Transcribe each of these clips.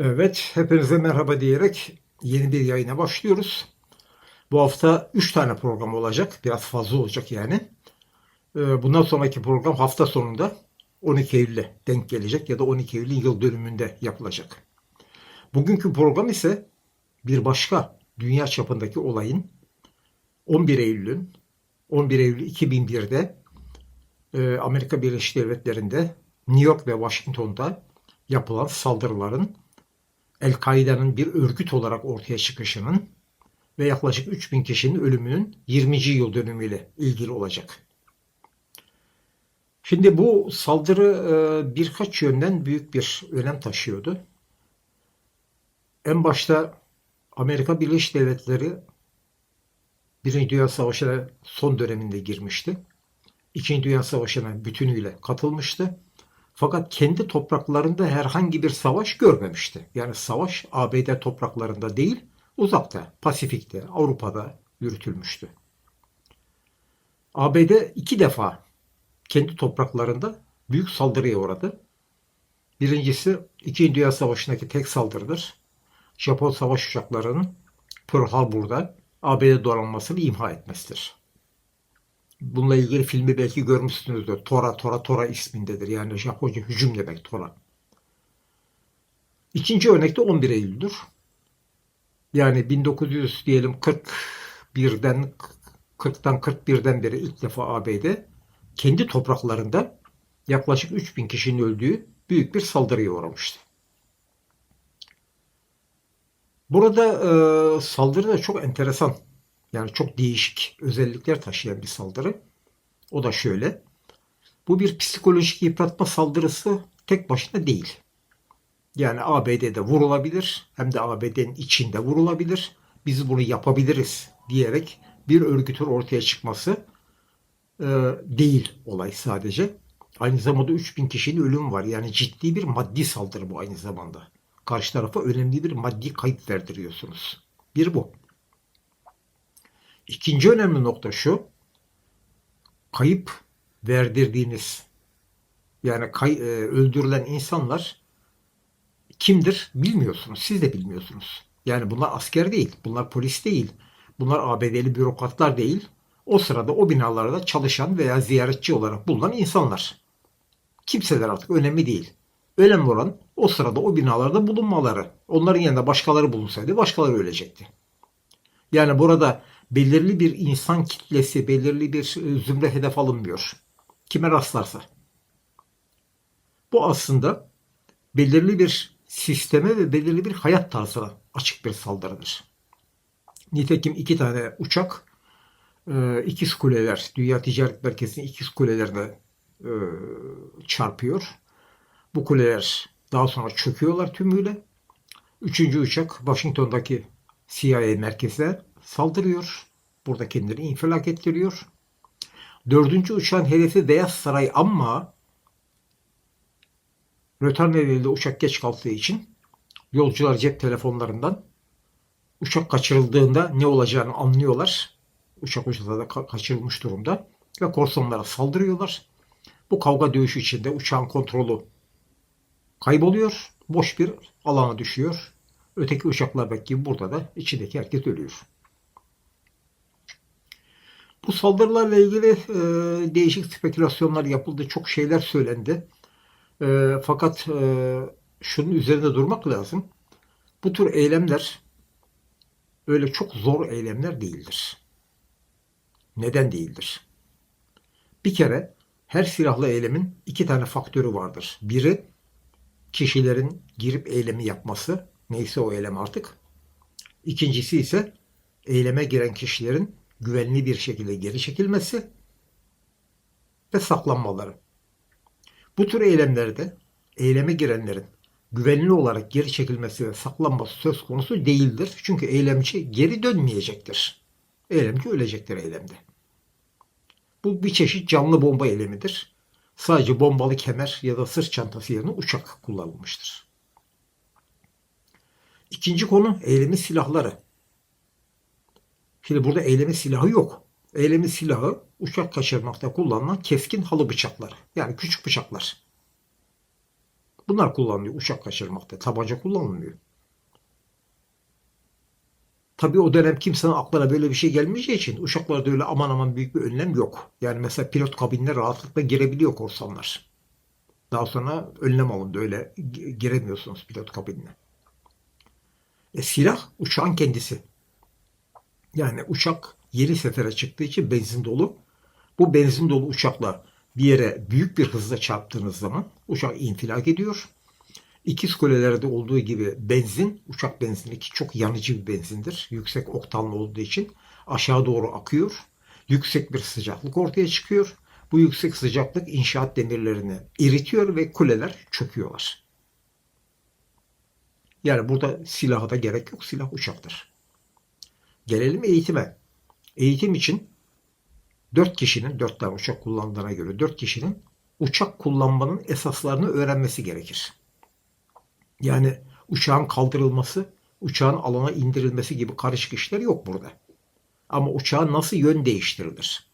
Evet, hepinize merhaba diyerek yeni bir yayına başlıyoruz. Bu hafta 3 tane program olacak. Biraz fazla olacak yani. Ee, Bundan sonraki program hafta sonunda 12 Eylül'e denk gelecek ya da 12 Eylül'ün yıl dönümünde yapılacak. Bugünkü program ise bir başka dünya çapındaki olayın 11 Eylül'ün 11 Eylül 2001'de e, Amerika Birleşik Devletleri'nde New York ve Washington'da yapılan saldırıların El-Kaide'nin bir örgüt olarak ortaya çıkışının ve yaklaşık 3000 kişinin ölümünün 20. yıl dönümüyle ilgili olacak. Şimdi bu saldırı e, birkaç yönden büyük bir önem taşıyordu. En başta Amerika Birleşik Devletleri Birinci Dünya Savaşı'na son döneminde girmişti. İkinci Dünya Savaşı'na bütünüyle katılmıştı. Fakat kendi topraklarında herhangi bir savaş görmemişti. Yani savaş ABD topraklarında değil, uzakta, Pasifik'te, Avrupa'da yürütülmüştü. ABD iki defa kendi topraklarında büyük saldırıya uğradı. Birincisi İkinci Dünya Savaşı'ndaki tek saldırıdır. Japon savaş uçaklarının Pearl Harbor'da ABD donanmasını imha etmesidir. Bununla ilgili filmi belki görmüşsünüzdür. Tora, Tora, Tora ismindedir. Yani Japonca hücum demek Tora. İkinci örnek de 11 Eylül'dür. Yani 1900 diyelim 41'den 40'tan 41'den beri ilk defa ABD kendi topraklarında yaklaşık 3000 kişinin öldüğü büyük bir saldırıya uğramıştı. Burada e, saldırı da çok enteresan. Yani çok değişik özellikler taşıyan bir saldırı. O da şöyle. Bu bir psikolojik yıpratma saldırısı tek başına değil. Yani ABD'de vurulabilir hem de ABD'nin içinde vurulabilir. Biz bunu yapabiliriz diyerek bir örgütün ortaya çıkması e, değil olay sadece. Aynı zamanda 3000 kişinin ölümü var. Yani ciddi bir maddi saldırı bu aynı zamanda. Karşı tarafa önemli bir maddi kayıp verdiriyorsunuz. Bir bu. İkinci önemli nokta şu. Kayıp verdirdiğiniz yani kay, e, öldürülen insanlar kimdir bilmiyorsunuz. Siz de bilmiyorsunuz. Yani bunlar asker değil. Bunlar polis değil. Bunlar ABD'li bürokratlar değil. O sırada o binalarda çalışan veya ziyaretçi olarak bulunan insanlar. Kimseler artık önemli değil. Önemli olan o sırada o binalarda bulunmaları. Onların yanında başkaları bulunsaydı başkaları ölecekti. Yani burada belirli bir insan kitlesi, belirli bir e, zümre hedef alınmıyor. Kime rastlarsa. Bu aslında belirli bir sisteme ve belirli bir hayat tarzına açık bir saldırıdır. Nitekim iki tane uçak e, ikiz kuleler, Dünya Ticaret Merkezi'nin ikiz kulelerine e, çarpıyor. Bu kuleler daha sonra çöküyorlar tümüyle. Üçüncü uçak Washington'daki CIA merkezine saldırıyor. Burada kendini infilak ettiriyor. Dördüncü uçağın hedefi Beyaz Saray ama rötar nedeniyle uçak geç kalktığı için yolcular cep telefonlarından uçak kaçırıldığında ne olacağını anlıyorlar. Uçak uçakta ka- kaçırılmış durumda ve korsanlara saldırıyorlar. Bu kavga dövüşü içinde uçağın kontrolü kayboluyor. Boş bir alana düşüyor. Öteki uçaklardaki gibi burada da içindeki herkes ölüyor. Bu saldırılarla ilgili e, değişik spekülasyonlar yapıldı. Çok şeyler söylendi. E, fakat e, şunun üzerinde durmak lazım. Bu tür eylemler öyle çok zor eylemler değildir. Neden değildir? Bir kere her silahlı eylemin iki tane faktörü vardır. Biri kişilerin girip eylemi yapması, neyse o eylem artık. İkincisi ise eyleme giren kişilerin güvenli bir şekilde geri çekilmesi ve saklanmaları. Bu tür eylemlerde eyleme girenlerin güvenli olarak geri çekilmesi ve saklanması söz konusu değildir. Çünkü eylemci geri dönmeyecektir. Eylemci ölecektir eylemde. Bu bir çeşit canlı bomba eylemidir. Sadece bombalı kemer ya da sırt çantası yerine uçak kullanılmıştır. İkinci konu eylemin silahları. Şimdi burada eylemin silahı yok. Eylemin silahı uçak kaçırmakta kullanılan keskin halı bıçakları. Yani küçük bıçaklar. Bunlar kullanılıyor uçak kaçırmakta. Tabanca kullanılmıyor. Tabii o dönem kimsenin aklına böyle bir şey gelmeyeceği için uçaklarda öyle aman aman büyük bir önlem yok. Yani mesela pilot kabinine rahatlıkla girebiliyor korsanlar. Daha sonra önlem alındı. Öyle gi- giremiyorsunuz pilot kabinine. E, silah uçağın kendisi. Yani uçak yeni sefere çıktığı için benzin dolu. Bu benzin dolu uçakla bir yere büyük bir hızla çarptığınız zaman uçak infilak ediyor. İkiz kulelerde olduğu gibi benzin, uçak benzini ki çok yanıcı bir benzindir. Yüksek oktanlı olduğu için aşağı doğru akıyor. Yüksek bir sıcaklık ortaya çıkıyor. Bu yüksek sıcaklık inşaat demirlerini eritiyor ve kuleler çöküyorlar. Yani burada silaha da gerek yok. Silah uçaktır. Gelelim eğitime. Eğitim için 4 kişinin, 4 tane uçak kullandığına göre 4 kişinin uçak kullanmanın esaslarını öğrenmesi gerekir. Yani uçağın kaldırılması, uçağın alana indirilmesi gibi karışık işler yok burada. Ama uçağın nasıl yön değiştirilir?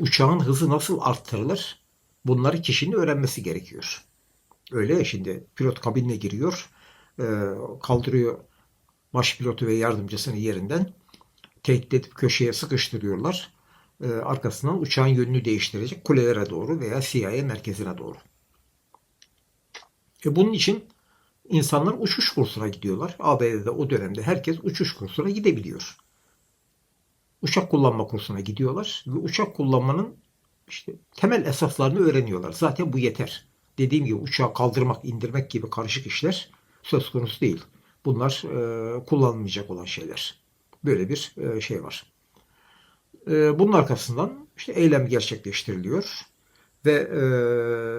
Uçağın hızı nasıl arttırılır? Bunları kişinin öğrenmesi gerekiyor. Öyle ya şimdi pilot kabinine giriyor, kaldırıyor baş pilotu ve yardımcısını yerinden tehdit köşeye sıkıştırıyorlar. E, arkasından uçağın yönünü değiştirecek kulelere doğru veya CIA merkezine doğru. E bunun için insanlar uçuş kursuna gidiyorlar. ABD'de o dönemde herkes uçuş kursuna gidebiliyor. Uçak kullanma kursuna gidiyorlar ve uçak kullanmanın işte temel esaslarını öğreniyorlar. Zaten bu yeter. Dediğim gibi uçağı kaldırmak, indirmek gibi karışık işler söz konusu değil. Bunlar e, kullanılmayacak olan şeyler. Böyle bir e, şey var. E, bunun arkasından işte eylem gerçekleştiriliyor ve e,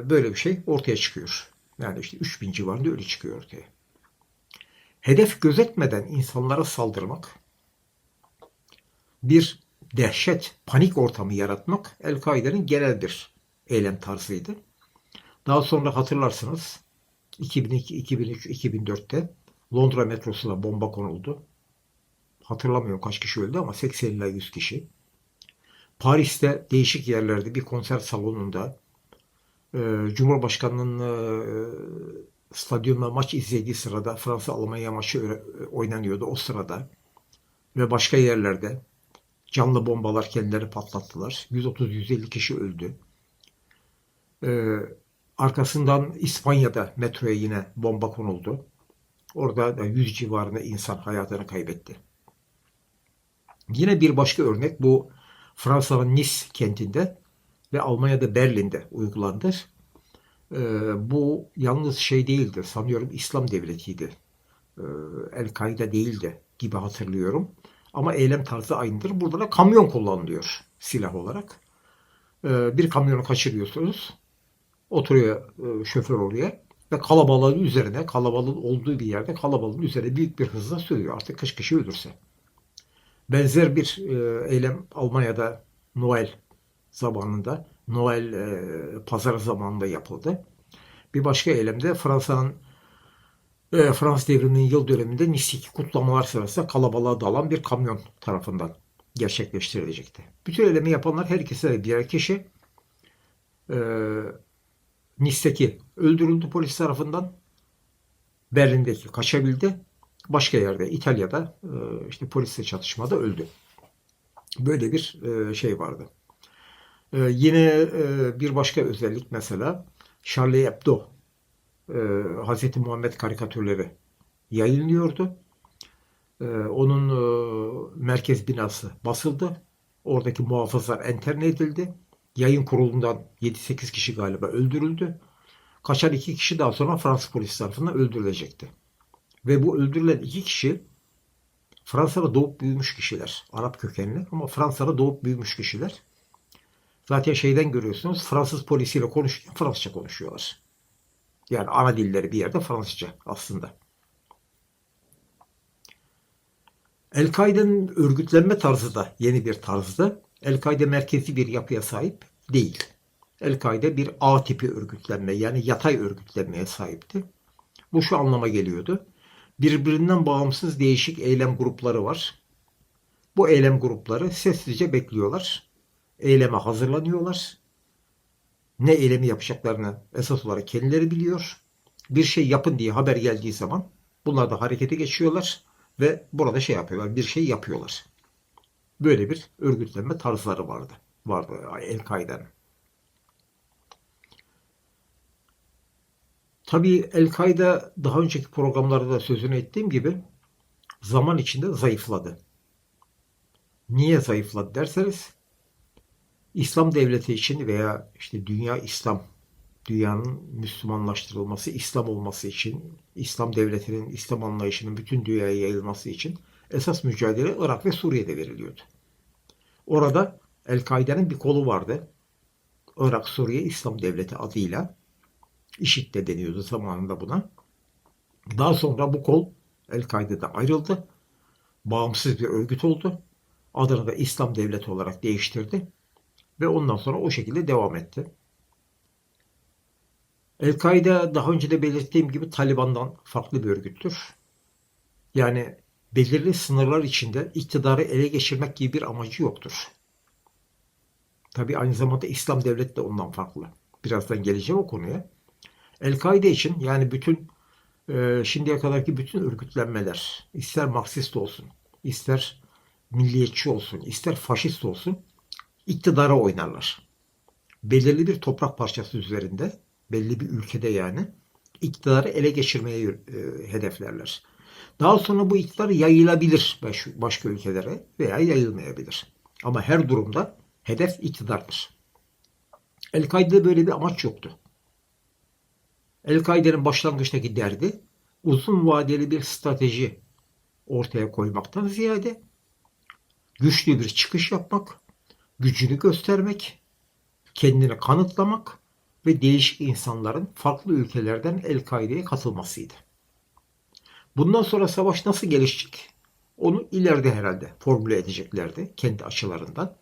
böyle bir şey ortaya çıkıyor. Yani işte 3000 civarında öyle çıkıyor ortaya. Hedef gözetmeden insanlara saldırmak, bir dehşet, panik ortamı yaratmak El-Kaide'nin genel bir eylem tarzıydı. Daha sonra hatırlarsınız 2002, 2003, 2004'te Londra metrosuna bomba konuldu. Hatırlamıyorum kaç kişi öldü ama 80 ila 100 kişi. Paris'te değişik yerlerde bir konser salonunda e, Cumhurbaşkanı'nın e, stadyumda maç izlediği sırada Fransa Almanya maçı oynanıyordu o sırada ve başka yerlerde canlı bombalar kendileri patlattılar. 130-150 kişi öldü. E, arkasından İspanya'da metroya yine bomba konuldu. Orada da 100 civarında insan hayatını kaybetti. Yine bir başka örnek bu Fransa'nın Nice kentinde ve Almanya'da Berlin'de uygulandı. Ee, bu yalnız şey değildi. Sanıyorum İslam devletiydi. Ee, El-Kaide değildi gibi hatırlıyorum. Ama eylem tarzı aynıdır. Burada da kamyon kullanılıyor silah olarak. Ee, bir kamyonu kaçırıyorsunuz. Oturuyor e, şoför oraya ve kalabalığın üzerine, kalabalığın olduğu bir yerde kalabalığın üzerine büyük bir hızla sürüyor. Artık kaç kişi ölürse. Benzer bir e, eylem Almanya'da Noel zamanında, Noel e, pazarı zamanında yapıldı. Bir başka eylemde Fransa'nın e, Fransız devriminin yıl döneminde Nice'deki kutlamalar sırasında kalabalığa dalan bir kamyon tarafından gerçekleştirilecekti. Bütün eylemi yapanlar her ikisi de birer kişi. E, Nice'deki öldürüldü polis tarafından. Berlin'deki kaçabildi. Başka yerde İtalya'da e, işte polisle çatışmada öldü. Böyle bir e, şey vardı. E, yine bir başka özellik mesela Charlie Hebdo Hz. Muhammed karikatürleri yayınlıyordu. Onun merkez binası basıldı. Oradaki muhafızlar enterne edildi. Yayın kurulundan 7-8 kişi galiba öldürüldü. Kaçan iki kişi daha sonra Fransız polisi tarafından öldürülecekti. Ve bu öldürülen iki kişi Fransa'da doğup büyümüş kişiler. Arap kökenli ama Fransa'da doğup büyümüş kişiler. Zaten şeyden görüyorsunuz Fransız polisiyle konuşurken Fransızca konuşuyorlar. Yani ana dilleri bir yerde Fransızca aslında. El-Kaide'nin örgütlenme tarzı da yeni bir tarzdı. El-Kaide merkezi bir yapıya sahip değil. El-Kaide bir A tipi örgütlenme yani yatay örgütlenmeye sahipti. Bu şu anlama geliyordu. Birbirinden bağımsız değişik eylem grupları var. Bu eylem grupları sessizce bekliyorlar. Eyleme hazırlanıyorlar. Ne eylemi yapacaklarını esas olarak kendileri biliyor. bir şey yapın diye haber geldiği zaman bunlar da harekete geçiyorlar ve burada şey yapıyorlar, bir şey yapıyorlar. Böyle bir örgütlenme tarzları vardı. Vardı El-Kaide'nin. Tabii El-Kaide daha önceki programlarda da sözünü ettiğim gibi zaman içinde zayıfladı. Niye zayıfladı derseniz İslam devleti için veya işte dünya İslam dünyanın Müslümanlaştırılması, İslam olması için, İslam devletinin, İslam anlayışının bütün dünyaya yayılması için esas mücadele Irak ve Suriye'de veriliyordu. Orada El-Kaide'nin bir kolu vardı. Irak Suriye İslam Devleti adıyla. IŞİD de deniyordu zamanında buna. Daha sonra bu kol El-Kaide'den ayrıldı. Bağımsız bir örgüt oldu. Adını da İslam Devleti olarak değiştirdi. Ve ondan sonra o şekilde devam etti. El-Kaide daha önce de belirttiğim gibi Taliban'dan farklı bir örgüttür. Yani belirli sınırlar içinde iktidarı ele geçirmek gibi bir amacı yoktur. Tabi aynı zamanda İslam devleti de ondan farklı. Birazdan geleceğim o konuya. El-Kaide için yani bütün e, şimdiye kadarki bütün örgütlenmeler ister Marksist olsun, ister milliyetçi olsun, ister faşist olsun iktidara oynarlar. Belirli bir toprak parçası üzerinde, belli bir ülkede yani iktidarı ele geçirmeyi e, hedeflerler. Daha sonra bu iktidar yayılabilir başka ülkelere veya yayılmayabilir. Ama her durumda hedef iktidardır. El-Kaide'de böyle bir amaç yoktu. El-Kaide'nin başlangıçtaki derdi uzun vadeli bir strateji ortaya koymaktan ziyade güçlü bir çıkış yapmak, gücünü göstermek, kendini kanıtlamak ve değişik insanların farklı ülkelerden El-Kaide'ye katılmasıydı. Bundan sonra savaş nasıl gelişecek? Onu ileride herhalde formüle edeceklerdi kendi açılarından.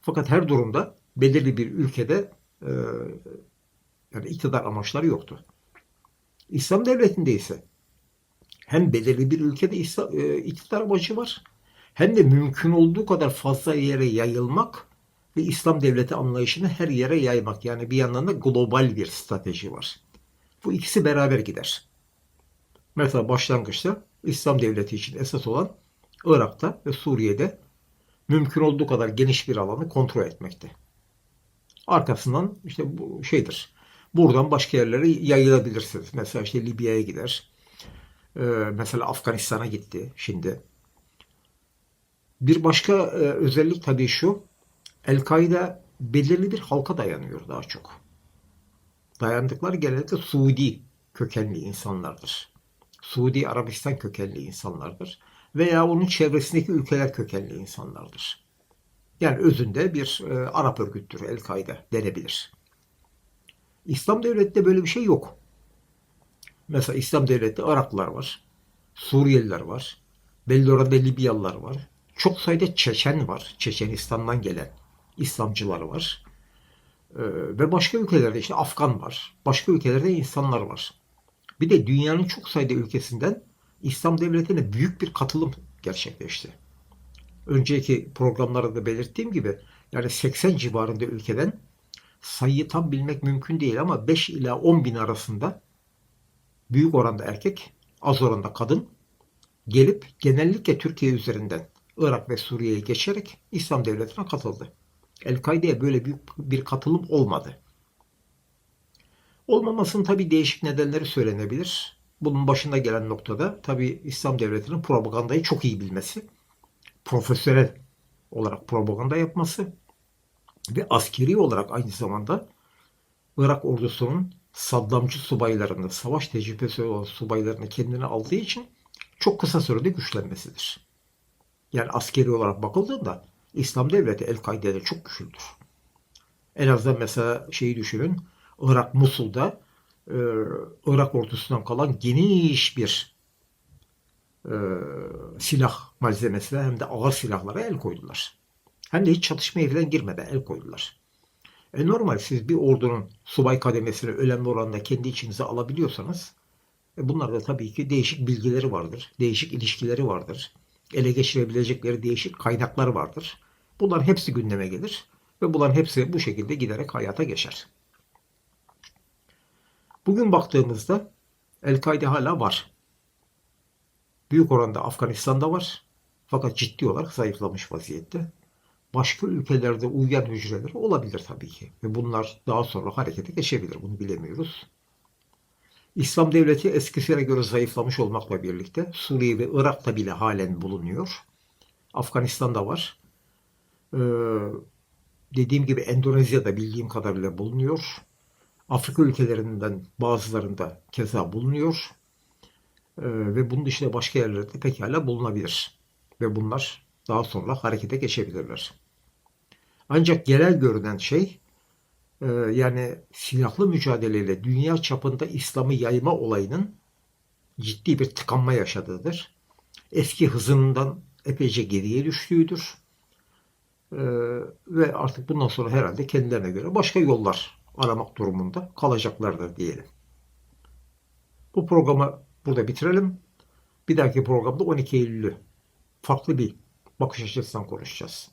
Fakat her durumda belirli bir ülkede e, yani iktidar amaçları yoktu. İslam devletinde ise hem belirli bir ülkede e, iktidar amacı var hem de mümkün olduğu kadar fazla yere yayılmak ve İslam devleti anlayışını her yere yaymak. Yani bir yandan da global bir strateji var. Bu ikisi beraber gider. Mesela başlangıçta İslam devleti için esas olan Irak'ta ve Suriye'de mümkün olduğu kadar geniş bir alanı kontrol etmekte. Arkasından işte bu şeydir. Buradan başka yerlere yayılabilirsiniz. Mesela işte Libya'ya gider. Ee, mesela Afganistan'a gitti şimdi. Bir başka e, özellik tabii şu. El-Kaide belirli bir halka dayanıyor daha çok. Dayandıkları genellikle Suudi kökenli insanlardır. Suudi Arabistan kökenli insanlardır. Veya onun çevresindeki ülkeler kökenli insanlardır. Yani özünde bir e, Arap örgüttür El-Kaide denebilir. İslam devletinde böyle bir şey yok. Mesela İslam devletinde Araplar var. Suriyeliler var. Belli oranda Libyalılar var. Çok sayıda Çeçen var. Çeçenistan'dan gelen İslamcılar var. Ee, ve başka ülkelerde işte Afgan var. Başka ülkelerde insanlar var. Bir de dünyanın çok sayıda ülkesinden İslam devletine büyük bir katılım gerçekleşti. Önceki programlarda belirttiğim gibi yani 80 civarında ülkeden sayıyı tam bilmek mümkün değil ama 5 ila 10 bin arasında büyük oranda erkek, az oranda kadın gelip genellikle Türkiye üzerinden Irak ve Suriye'ye geçerek İslam devletine katıldı. El-Kaide'ye böyle büyük bir katılım olmadı. Olmamasının tabi değişik nedenleri söylenebilir. Bunun başında gelen noktada tabi İslam devletinin propagandayı çok iyi bilmesi, profesyonel olarak propaganda yapması ve askeri olarak aynı zamanda Irak ordusunun Saddamcı subaylarını, savaş tecrübesi olan subaylarını kendine aldığı için çok kısa sürede güçlenmesidir. Yani askeri olarak bakıldığında İslam devleti El-Kaide'de çok güçlüdür. En azından mesela şeyi düşünün. Irak Musul'da e, Irak ordusundan kalan geniş bir e, silah malzemesine hem de ağır silahlara el koydular. Hem de hiç çatışmaya falan girmeden el koydular. E normal siz bir ordunun subay kademesini önemli oranda kendi içinize alabiliyorsanız e bunlarda tabii ki değişik bilgileri vardır. Değişik ilişkileri vardır. Ele geçirebilecekleri değişik kaynaklar vardır. Bunların hepsi gündeme gelir ve bunların hepsi bu şekilde giderek hayata geçer. Bugün baktığımızda El-Kaide hala var. Büyük oranda Afganistan'da var. Fakat ciddi olarak zayıflamış vaziyette. Başka ülkelerde uyuyan hücreler olabilir tabii ki. Ve bunlar daha sonra harekete geçebilir. Bunu bilemiyoruz. İslam devleti eskisine göre zayıflamış olmakla birlikte Suriye ve Irak'ta bile halen bulunuyor. Afganistan'da var. Ee, dediğim gibi Endonezya'da bildiğim kadarıyla bulunuyor. Afrika ülkelerinden bazılarında keza bulunuyor. Ee, ve bunun dışında başka yerlerde pekala bulunabilir. Ve bunlar daha sonra harekete geçebilirler. Ancak genel görünen şey e, yani silahlı mücadeleyle dünya çapında İslam'ı yayma olayının ciddi bir tıkanma yaşadığıdır. Eski hızından epeyce geriye düştüğüdür. Ee, ve artık bundan sonra herhalde kendilerine göre başka yollar aramak durumunda kalacaklardır diyelim. Bu programı burada bitirelim. Bir dahaki programda 12 Eylül'ü farklı bir bakış açısından konuşacağız.